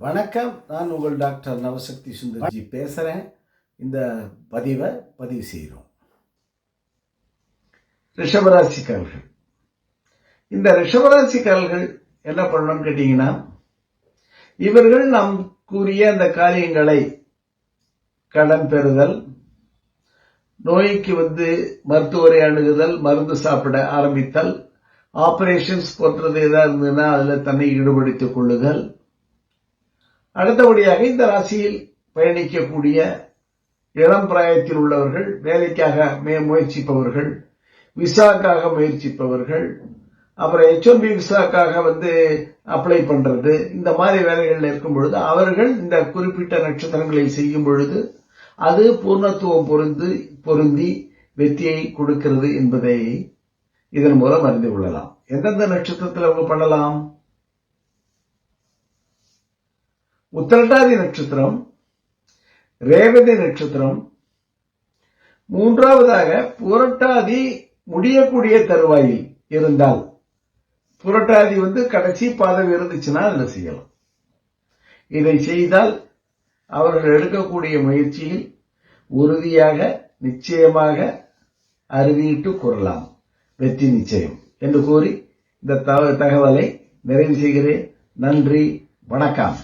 வணக்கம். நான் உங்கள் டாக்டர் நவசக்தி சுந்தர்ஜி பேசுகிறேன் இந்த பதிவை பதிவு செய்கிறோம். ரிஷபராசிக்காரர்கள். இந்த ரிஷபராசிக்காரர்கள் என்ன பண்ணணும்னு கேட்டீங்கன்னா இவர்கள் நாம் கூறிய அந்த காரியங்களை கடன் பெறுதல் நோய்க்கு வந்து மருத்துவரை அணுகுதல் மருந்து சாப்பிட ஆரம்பித்தல் ஆபரேஷன்ஸ் போன்றது ஏதாவது இருந்ததுன்னா அதில் தன்னை ஈடுபடுத்திக் கொள்ளுதல் அடுத்தபடியாக இந்த ராசியில் பயணிக்கக்கூடிய இளம் பிராயத்தில் உள்ளவர்கள் வேலைக்காக மே- முயற்சிப்பவர்கள் விசாக்காக முயற்சிப்பவர்கள் அப்புறம் ஹெச்ஒன்பி விசாக்காக வந்து அப்ளை பண்றது இந்த மாதிரி வேலைகள் இருக்கும் பொழுது அவர்கள் இந்த குறிப்பிட்ட நட்சத்திரங்களை செய்யும் பொழுது அது பூர்ணத்துவம் பொருந்து பொருந்தி வெற்றியை கொடுக்கிறது என்பதை இதன் மூலம் அறிந்து கொள்ளலாம். எந்தெந்த நட்சத்திரத்தில் அவங்க பண்ணலாம்? உத்திரட்டாதி நட்சத்திரம் ரேவதி நட்சத்திரம் மூன்றாவதாக புரட்டாதி முடியக்கூடிய தருவாயில் இருந்தால் புரட்டாதி வந்து கடைசி பாதம் இருந்துச்சுன்னா அதுல செய்யலாம். இதை செய்தால் அவர்கள் எடுக்கக்கூடிய முயற்சியில் உறுதியாக நிச்சயமாக அறுதியிட்டு கூறலாம். வெற்றி நிச்சயம் என்று கூறி இந்த தகவலை நிறைவு செய்கிறேன். நன்றி வணக்கம்.